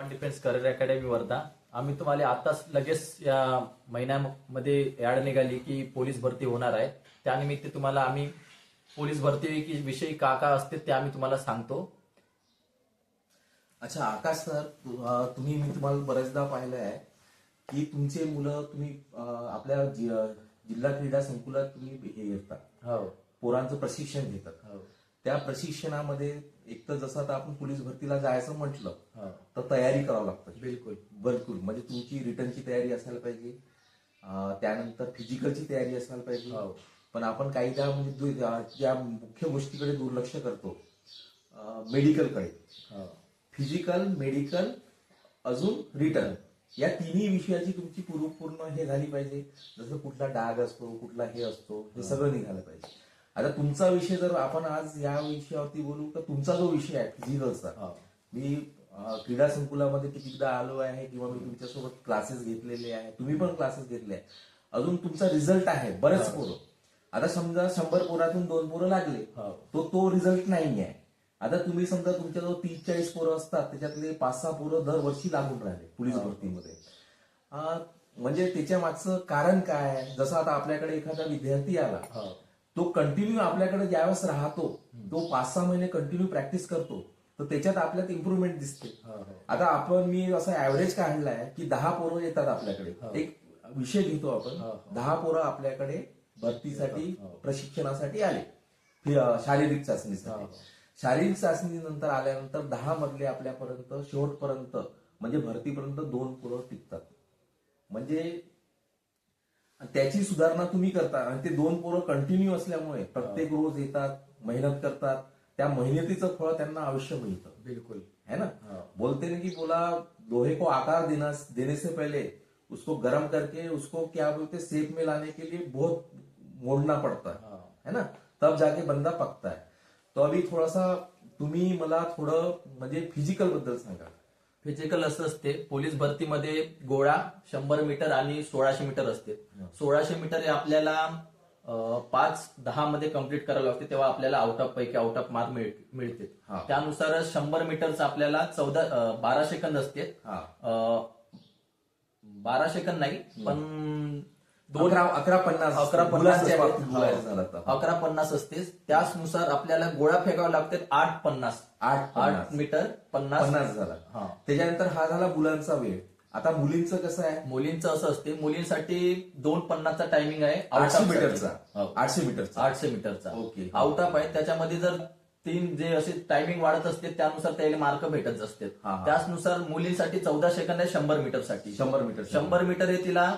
Defence career academy Wardha आम्ही तुम्हाला आताच लगेच या महिन्यामध्ये ऍड निघाली की पोलीस भरती होणार आहे. त्यानिमित्त तुम्हाला आम्ही पोलीस भरती की विषयी का का असते ते आम्ही तुम्हाला सांगतो. अच्छा आकाश सर तुम्ही मी तुम्हाला बरेचदा पाहिलं आहे की तुमचे मुलं तुम्ही आपल्या जिल्हा क्रीडा संकुलात तुम्ही हे घेतात. हो. पोरांचं प्रशिक्षण घेतात. हो. त्या प्रशिक्षणामध्ये एक तर जसं आता आपण पोलीस भरतीला जायचं म्हटलं हो. तर तयारी करावं लागतं. बिलकुल. बिलकुल म्हणजे तुमची रिटर्नची तयारी असायला पाहिजे. त्यानंतर फिजिकलची तयारी असायला पाहिजे. हो. पण आपण काही त्या म्हणजे ज्या मुख्य गोष्टीकडे दुर्लक्ष करतो मेडिकलकडे. हो. फिजिकल मेडिकल अजून रिटर्न. या तिन्ही विषयाची तुमची पूर्व पूर्ण हे झाली पाहिजे. जसं कुठला डाग असतो कुठला हे असतो हे. सगळं निघालं पाहिजे. आता तुमचा विषय जर आपण आज या विषयावरती बोलू तर तुमचा जो विषय आहे फिजिकलचा हो. मी क्रीडा संकुलामध्ये कितीदा आलो आहे किंवा मी तुमच्यासोबत क्लासेस घेतलेले आहे. तुम्ही पण क्लासेस घेतले आहे. अजून तुमचा रिझल्ट आहे. बरेच पोरं. आता समजा शंभर पोरातून दोन पोरं लागले. तो तो रिझल्ट नाही आहे आता तुम्ही समजा तुमच्याजवळ तीस चाळीस पोरं असतात. त्याच्यातले पाच सहा पोरं दरवर्षी लागून राहिले पोलीस हा. भरतीमध्ये. म्हणजे त्याच्या मागचं कारण काय? आहे जसं आता आपल्याकडे एखादा विद्यार्थी आला तो कंटिन्यू आपल्याकडे ज्यावेळेस राहतो तो पाच सहा महिने कंटिन्यू प्रॅक्टिस करतो. तर त्याच्यात आपल्यात इम्प्रुव्हमेंट दिसते. आता आपण मी असं ऍव्हरेज काढलाय की दहा पोरं येतात आपल्याकडे. एक विषय घेतो आपण. दहा पोरं आपल्याकडे भरतीसाठी. प्रशिक्षणासाठी आले. शारीरिक चाचणीसाठी. शारीरिक चाचणी नंतर आल्यानंतर दहा मधले आपल्यापर्यंत शेवटपर्यंत म्हणजे भरतीपर्यंत दोन पोरं टिकतात. म्हणजे त्याची सुधारणा तुम्ही करता. आणि ते दोन पोरं कंटिन्यू असल्यामुळे प्रत्येक रोज येतात मेहनत करतात. त्या मेहनतीचं फळ त्यांना अवश्य मिळतं. बिलकुल. है ना? हो. बोलते ना कि बोला लोहे को आकार देना देने से पहले उसको गर्म करके उसको क्या बोलते शेप में लाने के लिए बहुत मोड़ना पड़ता है। हो। ना? तब जाके बंदा पकता है। तो अभी थोडासा तुम्ही मला थोडं म्हणजे फिजिकलबद्दल सांगा. फिजिकल असं असते पोलीस भरतीमध्ये गोळा शंभर मीटर आणि सोळाशे मीटर असते. सोळाशे मीटर हे आपल्याला पाच दहा मध्ये कंप्लीट करावं लागते तेव्हा आपल्याला आउट ऑफ पैकी आउट ऑफ मार्क मिळते. हा. त्यानुसार शंभर मीटरचं आपल्याला चौदा बारा सेकंद असते. हा. बारा सेकंद नाही पण दोन अकरा पन्नास अकरा पन्नास तर अकरा पन्नास असते. त्याचनुसार आपल्याला गोळा फेकावा लागते आठ पन्नास. आठ आठ मीटर पन्नास. पन्नास झाला. हा. त्याच्यानंतर हा झाला मुलांचा वेळ. आता मुलींचं कसं आहे मुलींचं असं असते मुलींसाठी दोन पन्नासचा टायमिंग आहे आठशे मीटरचा. हो. आठशे मीटरचा आठशे मीटरचा ओके. आउट ऑफ आहे त्याच्यामध्ये जर तीन जे असे टायमिंग वाढत असते त्यानुसार त्याला मार्क भेटत असते. त्याचनुसार मुलींसाठी चौदा सेकंद आहे शंभर मीटरसाठी शंभर मीटर शंभर मीटर हे तिला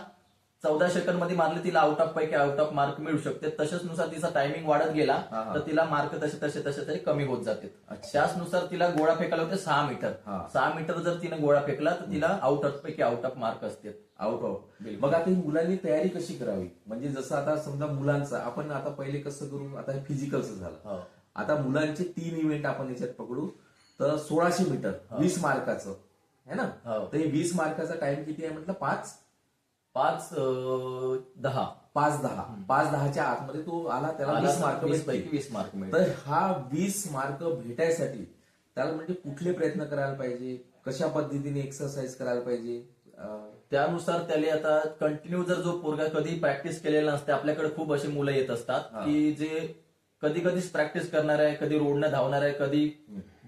चौदा सेकंडमध्ये मारले तिला आउट ऑफ पैकी आउट ऑफ मार्क मिळू शकते. तसेच नुसार तिचा टायमिंग वाढत गेला हा, हा. तर तिला मार्क तसे तसे तसे तरी कमी होत जाते. त्याचनुसार तिला गोळा फेकायला होते सहा मीटर हा. सहा मीटर जर तिने गोळा फेकला तर तिला आउट ऑफ पैकी आउट ऑफ मार्क असते. Out of. मग आता ही मुलांनी तयारी कशी करावी? म्हणजे जसं आता समजा मुलांचं आपण आता पहिले कसं करू? आता हे फिजिकलचं झालं. हो. आता मुलांचे तीन इव्हेंट आपण याच्यात पकडू तर सोळाशे मीटर वीस मार्काचं है ना? हो. तर हे वीस मार्काचा टाइम किती आहे म्हटलं? पाच? पाच दहा. पाच दहा. पाच दहाच्या आतमध्ये तो आला त्याला वीस मार्क. पैकी वीस मार्क मिळेल तर हा वीस मार्क भेटायसाठी त्याला म्हणजे कुठले प्रयत्न करायला पाहिजे? कशा पद्धतीने एक्सरसाइज करायला पाहिजे? त्यानुसार त्याला आता कंटिन्यू जर जो पोरगा कधी प्रॅक्टिस केलेला नसते आपल्याकडे खूप अशी मुलं येत असतात. की जे कधी कधीच प्रॅक्टिस करणार आहे कधी रोडनं धावणार आहे कधी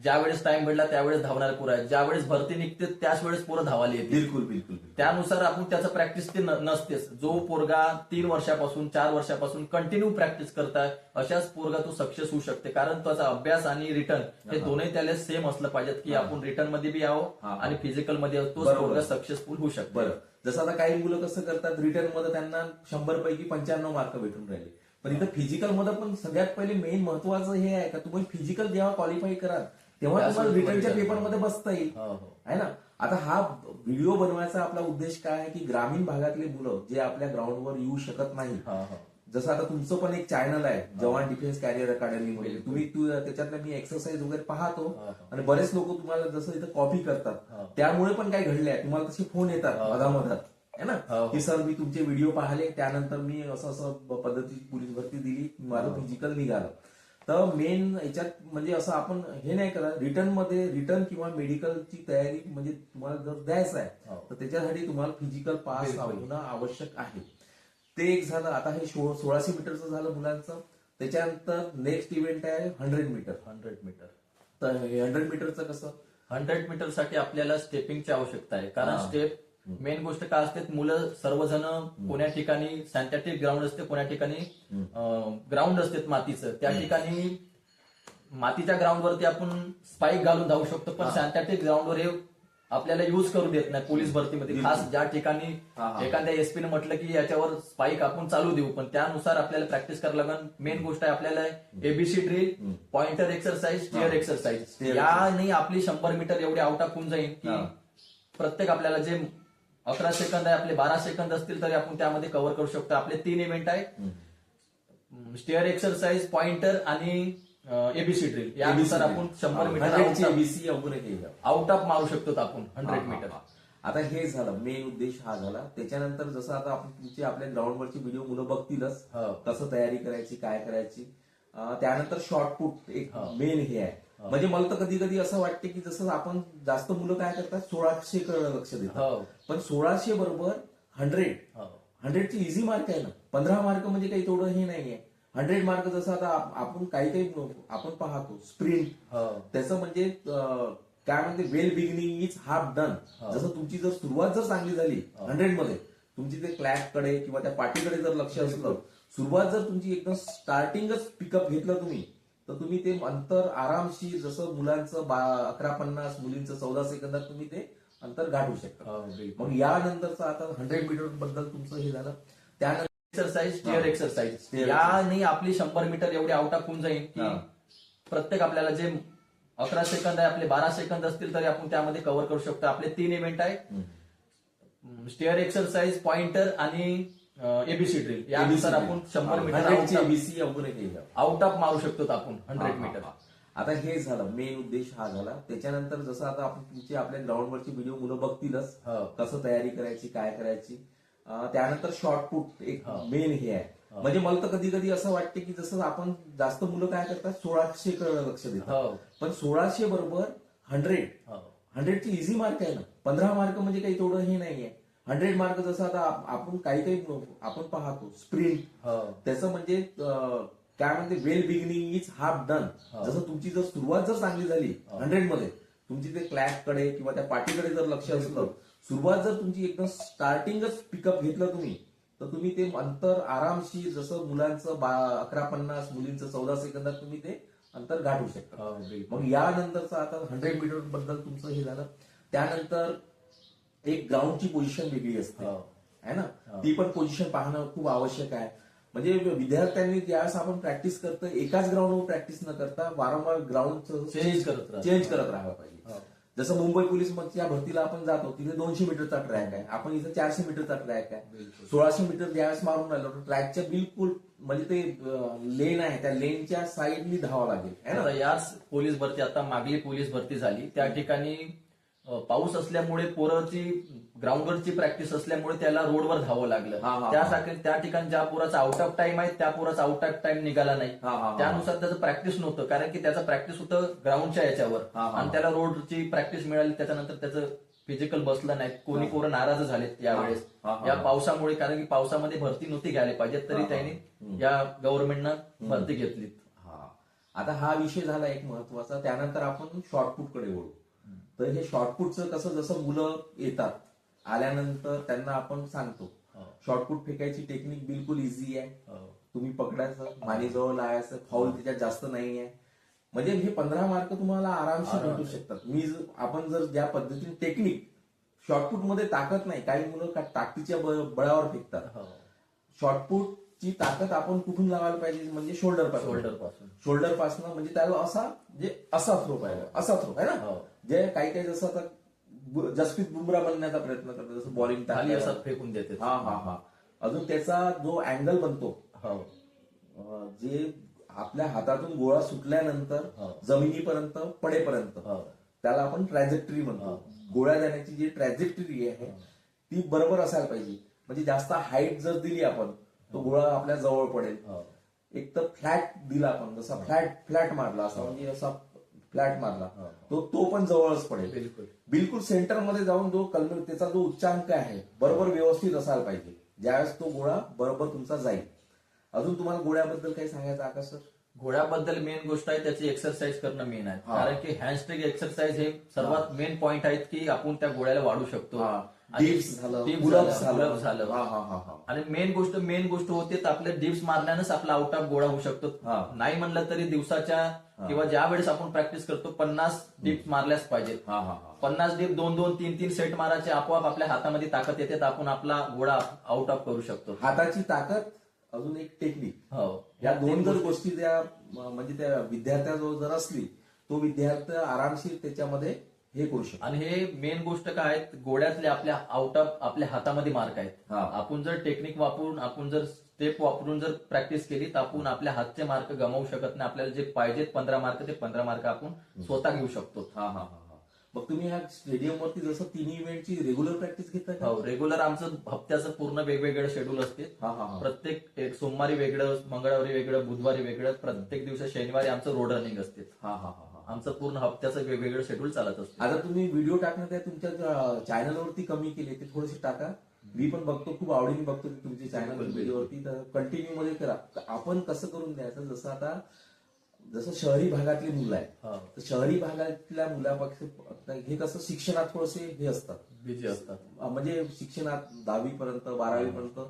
ज्या वेळेस टाइम भेटला त्यावेळेस धावणारे पोरं आहे ज्या वेळेस भरती निघते त्याच वेळेस पोरं धावायला येते बिलकुल बिलकुल. त्यानुसार आपण त्याचं प्रॅक्टिस ते न- नसतेच जो पोरगा तीन वर्षापासून चार वर्षापासून कंटिन्यू प्रॅक्टिस करताय अशाच पोरगा तो सक्सेस होऊ शकते कारण त्याचा अभ्यास आणि रिटर्न हे हा. दोन्ही त्याला सेम असलं पाहिजेत की आपण रिटर्नमध्ये बी यावं हा. आणि फिजिकलमध्ये. तोच बरोबर. पोरगा सक्सेसफुल होऊ शकतो बरं जसं आता काही मुलं कसं करतात रिटर्नमध्ये त्यांना शंभर पैकी पंच्याण्णव मार्क भेटून राहिले पण इथं फिजिकलमध्ये पण सगळ्यात पहिले मेन महत्वाचं हे आहे का तुम्ही फिजिकल जेव्हा क्वालिफाय कराल तेव्हा तुम्हाला रिटर्नच्या. पेपरमध्ये बसता येईल हो हो आहे ना आता हा व्हिडिओ बनवायचा आपला उद्देश काय आहे की ग्रामीण भागातले मुलं जे आपल्या ग्राउंडवर येऊ शकत नाही हो जसं आता तुमचं पण एक चॅनल आहे जवान डिफेन्स कॅरियर अकॅडमी मध्ये. तुम्ही तू- त्याच्यातलं मी एक्सरसाइज वगैरे पाहतो. आणि बरेच लोक तुम्हाला जसं इथं कॉपी करतात. त्यामुळे पण काय घडले आहे तुम्हाला तसे फोन येतात. मधामधात है ना. की सर मी तुमचे व्हिडिओ पाहिले त्यानंतर मी असं असं पद्धतीची पोलीस भरती दिली माझं. फिजिकल निघालं तर मेन याच्यात म्हणजे असं आपण हे नाही करत. रिटर्नमध्ये रिटर्न किंवा मेडिकलची तयारी म्हणजे तुम्हाला जर द्यायचं आहे हो. तर त्याच्यासाठी तुम्हाला फिजिकल पास. होणं आवश्यक आहे. ते एक झालं आता हे सोळाशे मीटरचं झालं मुलांचं. त्याच्यानंतर नेक्स्ट इव्हेंट आहे हंड्रेड मीटर हंड्रेड मीटर तर हंड्रेड मीटरचं कसं? हंड्रेड मीटरसाठी आपल्याला स्टेपिंगची आवश्यकता आहे. कारण. स्टेप मेन गोष्ट काय असते मुलं सर्वजण कोण्या ठिकाणी सॅन्टॅटिक ग्राउंड असते कोण्या ठिकाणी ग्राउंड असते मातीचं. त्या ठिकाणी मातीच्या ग्राउंडवरती आपण स्पाईक घालून धावू शकतो पण सॅन्टॅटिक ग्राउंडवर हे आपल्याला युज करू देत नाही पोलीस भरतीमध्ये. खास ज्या ठिकाणी. एखाद्या एसपीने म्हटलं की याच्यावर स्पाईक आपण चालू देऊ पण त्यानुसार आपल्याला प्रॅक्टिस करायला लागेल मेन गोष्ट आहे आपल्याला A B C drill pointer exercise stair. Exercise याने आपली शंभर मीटर एवढी आउट होऊन जाईल की. प्रत्येक आपल्याला जे अकरा सेकंद आहे आपले बारा सेकंद असतील तरी आपण त्यामध्ये कव्हर करू शकतो. आपले तीन इव्हेंट आहे स्टेअर एक्सरसाइज पॉइंटर आणि एबीसी ड्रिल यानुसार आपण शंभर मीटर एबीसी हे. आउट ऑफ मारू शकतो आपण हंड्रेड हा, हा, मीटर हा. आता हे झालं मेन उद्देश हा झाला. त्याच्यानंतर जसं आता आपण तुमचे आपल्या ग्राउंडवरची व्हिडिओ मुलं बघतीलच. हो. कसं तयारी करायची काय करायची. त्यानंतर शॉर्टपुट एक हो. मेन हे आहे. म्हणजे मला तर कधी कधी असं वाटते की जसं आपण जास्त मुलं काय करतात सोळाशे कडे लक्ष देतात. हो. पण सोळाशे बरोबर हंड्रेड हो. हंड्रेडची इझी मार्क आहे ना. पंधरा मार्क म्हणजे काही तेवढं हे नाहीये. हंड्रेड मार्क जसं आता आप- आपण काही काही आपण पाहतो स्प्रिंट हो. त्याचं म्हणजे काय म्हणते well beginning is half done हो. जसं तुमची जर सुरुवात जर चांगली झाली हो. हंड्रेडमध्ये तुमची ते क्लॅपकडे किंवा त्या पाठीकडे जर लक्ष असलं सुरुवात जर तुमची एकदम स्टार्टिंगच पिकअप घेतलं तुम्ही तर तुम्ही ते अंतर आरामशीर जसं मुलांचं अकरा पन्नास मुलींचं चौदा सेकंदात तुम्ही ते अंतर गाठू शकता. मग यानंतरचं आता हंड्रेड मीटरबद्दल तुमचं हे झालं. त्यानंतर एक्सरसाइज स्टिअर. एक्सरसाइज याने आपली शंभर मीटर एवढी आउट होऊन जाईल की. प्रत्येक आपल्याला जे अकरा सेकंद आहे आपले बारा सेकंद असतील तरी आपण त्यामध्ये कव्हर करू शकतो. आपले तीन इव्हेंट आहे. स्टेअर एक्सरसाइज पॉइंटर आणि एबीसी ड्रिल यानुसार आपण शंभर मीटर एबीसी हे घ्या. आउट ऑफ मारू शकतो आपण हंड्रेड हा, हा, मीटर हा. आता हे झालं मेन उद्देश हा झाला. त्याच्यानंतर जसं आता आपण तुमचे आपल्या ग्राउंडवरची व्हिडिओ मुलं बघतीलच. हो. कसं तयारी करायची काय करायची. त्यानंतर शॉर्टपुट एक हो. मेन हे आहे. म्हणजे मला तर कधी कधी असं वाटते की जसं आपण जास्त मुलं काय करतात सोळाशे कडे लक्ष देतात. हो. पण सोळाशे बरोबर हंड्रेड हो. हंड्रेडची इझी मार्क आहे ना. पंधरा मार्क म्हणजे काही तेवढं हे नाहीये. हंड्रेड मार्क जसं आता आप- आपण काही काही आपण पाहतो स्प्रिंट हो. त्याचं म्हणजे काय म्हणते well beginning is half done. जसं तुमची जर सुरुवात जर चांगली झाली हो. हंड्रेडमध्ये तुमची ते क्लॅपकडे किंवा त्या पाठीकडे जर लक्ष असलं सुरुवात जर तुमची एकदम स्टार्टिंगच पिकअप घेतलं तुम्ही तर तुम्ही ते अंतर आरामशीर जसं मुलांचं अकरा पन्नास मुलींचं चौदा सेकंदात तुम्ही ते अंतर गाठू शकता. हो मग यानंतरचं आता हंड्रेड मीटरबद्दल तुमचं हे झालं. त्यानंतर एक ग्राउंडची पोझिशन वेगळी असते हो. है ना हो. ती पण पोझिशन पाहणं खूप आवश्यक आहे म्हणजे विद्यार्थ्यांनी ज्यावेळेस आपण प्रॅक्टिस करतो एकाच ग्राउंडवर प्रॅक्टिस न करता वारंवार ग्राउंड Change करत. चेंज करत राहायला पाहिजे हो. जसं मुंबई पोलीस या भरतीला आपण जातो तिथे दोनशे मीटरचा ट्रॅक आहे आपण इथं चारशे मीटरचा ट्रॅक आहे. सोळाशे मीटर ज्यावेळेस मारून राहिलो तर ट्रॅकच्या बिलकुल म्हणजे ते लेन आहे त्या लेनच्या साईडनी धावावं लागेल है याच पोलीस भरती आता मागली पोलीस भरती झाली त्या ठिकाणी पाऊस असल्यामुळे पोराची ग्राउंडवरची प्रॅक्टिस असल्यामुळे त्याला रोडवर धावावं लागलं. त्यासाठी त्या ठिकाणी ज्या पोराचा आउट ऑफ टाइम आहे त्या पोराचा आउट ऑफ टाइम निघाला नाही. त्यानुसार त्याचं प्रॅक्टिस नव्हतं कारण की त्याचं प्रॅक्टिस होतं ग्राउंडच्या याच्यावर. आणि त्याला रोडची प्रॅक्टिस मिळाली त्याच्यानंतर त्याचं फिजिकल बसलं नाही. कोणी पोरं नाराज झालेत यावेळेस. या. पावसामुळे कारण की पावसामध्ये भरती नव्हती घ्यायला पाहिजे तरी. त्यांनी या गव्हर्नमेंटनं भरती घेतली आता हा विषय झाला एक महत्त्वाचा त्यानंतर आपण शॉर्टपुटकडे वळू. तर हे शॉर्टपुटचं कसं जसं मुलं येतात आल्यानंतर त्यांना आपण सांगतो हो. शॉर्टपुट फेकायची टेक्निक बिलकुल इझी आहे हो. तुम्ही पकडायचं मानेजवळ लावायचं फाऊल त्याच्यात जास्त नाही आहे म्हणजे हे पंधरा मार्क तुम्हाला आरामशीर आरामात. भेटू शकतात मी आपण जर ज्या पद्धतीने टेक्निक शॉर्टपुटमध्ये ताकद नाही काही मुलं ब- बळावर फेकतात हो. शॉर्टपुट ची ताकद आपण कुठून लावायला पाहिजे म्हणजे शोल्डरपासून. शोल्डरपासून. शोल्डरपासून म्हणजे त्याला असा म्हणजे असा थ्रो पाहिजे. असा थ्रो आहे ना? हो. जे काही काही जसं आता जसप्रीत बुमरा बनण्याचा प्रयत्न करतो जसं बॉलिंग खाली असं फेकून देते. हा हा हा. अजून त्याचा जो अँगल बनतो हो. जे आपल्या हातातून गोळा सुटल्यानंतर हो. जमिनीपर्यंत पडेपर्यंत हो. त्याला आपण ट्रॅजेक्टरी म्हणतो. हो. गोळ्या देण्याची जी ट्रॅजेक्टरी आहे ती बरोबर असायला पाहिजे. म्हणजे जास्त हाईट जर दिली आपण तो गोळा आपल्या जवळ पडेल. हो. एक तर फ्लॅट दिला आपण जसा फ्लॅट फ्लॅट मारला असा म्हणजे असा फ्लॅट मारला तो तो पण जवळच पडेल. बिलकुल. बिलकुल सेंटरमध्ये जाऊन जो कलम त्याचा जो उच्चांक आहे बरोबर व्यवस्थित असायला पाहिजे. ज्यावेळेस तो गोळा बरोबर तुमचा जाईल. अजून तुम्हाला गोळ्याबद्दल काही सांगायचं आकाश सर? घोड्याबद्दल मेन गोष्ट आहे त्याची एक्सरसाइज करणं मेन आहे. हा. कारण की हँडस्ट्रिक एक्सरसाइज हे सर्वात मेन पॉइंट आहेत की आपण त्या घोड्याला वाढू शकतो. डिप्स झालं dips झालं, झालं. pull-ups झालं. हा हा हा हा. आणि मेन गोष्ट मेन गोष्ट होते तर आपल्या डिप्स मारल्यानंच आपला आउट ऑफ गोळा होऊ शकतो. हा. नाही म्हणलं तरी दिवसाच्या किंवा ज्या वेळेस आपण प्रॅक्टिस करतो पन्नास डिप्स मारल्याच पाहिजेत. हा हा हा. पन्नास डिप दोन दोन तीन तीन सेट मारायचे आपोआप आपल्या हातामध्ये ताकद येते तर आपण आपला गोळा आउट ऑफ करू शकतो. हाताची ताकद अजून एक टेक्निक हो. या दोन जर गोष्टी त्या म्हणजे त्या विद्यार्थ्याजवळ जर असली तो विद्यार्थी आरामशीर त्याच्यामध्ये हे करू शकतो. आणि हे मेन गोष्ट काय आहे गोड्यातले आपल्या आउट ऑफ आपल्या हातामध्ये मार्क आहेत. हा. आपण जर टेक्निक वापरून आपण जर स्टेप वापरून जर प्रॅक्टिस केली तर आपण आपल्या हातचे मार्क गमावू शकत नाही. आपल्याला जे पाहिजेत पंधरा मार्क ते पंधरा मार्क आपण स्वतः घेऊ शकतो. हा हा हा हा. मग तुम्ही ह्या स्टेडियमवरती जसं तिन्ही इव्हेंटची रेग्युलर प्रॅक्टिस घेता का? हो रेग्युलर आमचं हप्त्याचं पूर्ण वेगवेगळं शेड्यूल असते. हा हा हा. प्रत्येक एक सोमवारी वेगळं मंगळवारी वेगळं बुधवारी वेगळं प्रत्येक दिवशी शनिवारी आमचं रोड रनिंग असते. हा हा हा. आमचं पूर्ण हप्त्याचं वेगवेगळं शेड्यूल चालत असते. आता तुम्ही व्हिडिओ टाकण्यात आहे तुमच्या चॅनलवरती कमी केले ते थोडेसे टाका. मी पण बघतो खूप आवडीने बघतो की तुमचे चॅनल व्हिडिओवरती तर कंटिन्यू मध्ये करा. आपण कसं करून द्यायचं? जसं आता जसं शहरी भागातली मुलं आहे हो. तर शहरी भागातल्या मुलापेक्षा हे कसं शिक्षणात थोडेसे हे असतात. बिझी असतात. म्हणजे शिक्षणात दहावी पर्यंत बारावी पर्यंत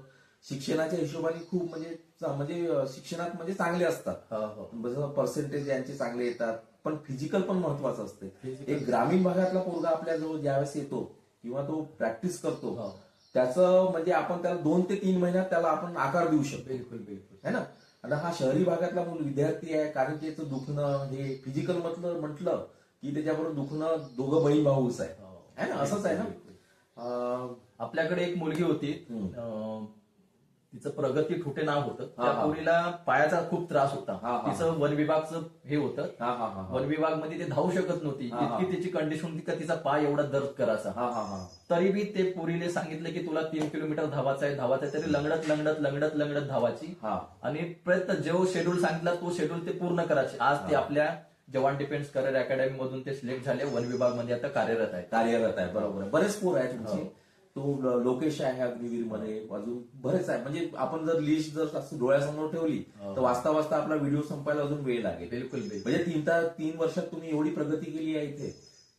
शिक्षणाच्या हिशोबाने खूप म्हणजे म्हणजे शिक्षणात म्हणजे चांगले असतात. हो हो. जसं पर्सेंटेज यांचे चांगले येतात. पण फिजिकल पण महत्वाचं असते. एक ग्रामीण भागातला पोरगा आपल्या जवळ ज्यावेळेस येतो किंवा तो प्रॅक्टिस करतो हो. त्याचं म्हणजे आपण त्याला दोन ते तीन महिन्यात त्याला आपण आकार देऊ शकतो. बिलकुल बिलकुल. है ना? आता हा शहरी भागातला मूल विद्यार्थी आहे कारण की याचं दुखणं हे फिजिकल म्हटलं म्हटलं की त्याच्याबरोबर दुखणं दोघं बहीण भाऊच आहे. हो. ना? असंच आहे ना? आपल्याकडे एक मुलगी होती. तिचं प्रगती ठुटे नाव होतं. त्या. मुलीला पायाचा खूप त्रास होता. तिचं वन विभागचं हे होतं. वन विभागमध्ये ती धावू शकत नव्हती. इतकी तिची कंडिशन होती का तिचा पाय एवढा दर्द करायचा. तरी बी ते पुरीले सांगितलं की तुला तीन किलोमीटर धावायचं आहे धावायचं आहे तरी लंगडत लंगडत लंगडत लंगडत धावायची. आणि प्रयत्न जो शेड्यूल सांगितला तो शेड्यूल ते पूर्ण करायचे. आज ते आपल्या जवान डिफेन्स करिअर अकॅडमी मधून ते सिलेक्ट झाले. वन विभागमध्ये आता कार्यरत आहेत कार्यरत आहे. बरोबर आहे. बरेच पोर आहे तुमचे. तो लोकेश आहे अग्निवीरमध्ये अजून बरेच आहे. म्हणजे आपण जर लिस्ट जर डोळ्यासमोर ठेवली हो. तर वाचता वाचता आपला व्हिडिओ संपायला अजून वेळ लागेल. बिलकुल म्हणजे तीन तीन वर्षात तुम्ही एवढी प्रगती केली आहे इथे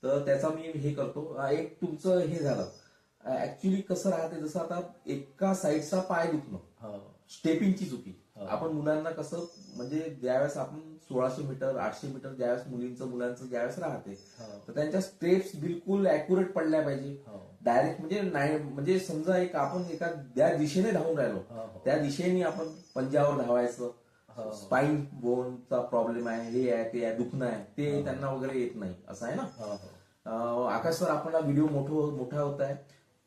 तर त्याचा मी हे करतो. एक तुमचं हे झालं. ऍक्च्युली कसं राहते जसं आता एका साईडचा पाय दुखणं. स्टेपिंगची चुकी. हो. आपण मुलांना कसं म्हणजे ज्यावेळेस आपण सोळाशे मीटर आठशे मीटर ज्यावेळेस मुलींचं मुलांचं ज्यावेळेस राहते. तर त्यांच्या स्टेप्स बिलकुल अॅक्युरेट पडल्या पाहिजे. डायरेक्ट म्हणजे नाही म्हणजे समजा एक आपण एका त्या दिशेने धावून राहिलो. त्या दिशेने आपण पंजावर धावायचं. स्पाईन बोनचा प्रॉब्लेम आहे हे आहे ते आहे दुखणं आहे ते त्यांना वगैरे येत नाही असं आहे ना आकाश सर आपण हा व्हिडिओ मोठं मोठा होत आहे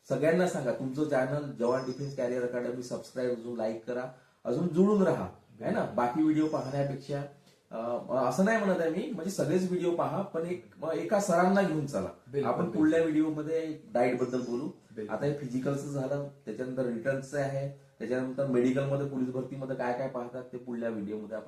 सगळ्यांना सांगा तुमचं channel Jawan defence career academy subscribe like करा अजून जुळून राहा है ना? बाकी व्हिडिओ पाहण्यापेक्षा असं नाही म्हणत आहे मी म्हणजे सगळेच व्हिडिओ पहा पण एक एका सरांना घेऊन चला. आपण पुढल्या व्हिडिओमध्ये डाएटबद्दल बोलू. आता हे फिजिकलचं झालं त्याच्यानंतर रिटर्नचं आहे त्याच्यानंतर मेडिकलमध्ये पोलीस भरतीमध्ये काय काय पाहतात ते पुढल्या व्हिडिओमध्ये आपण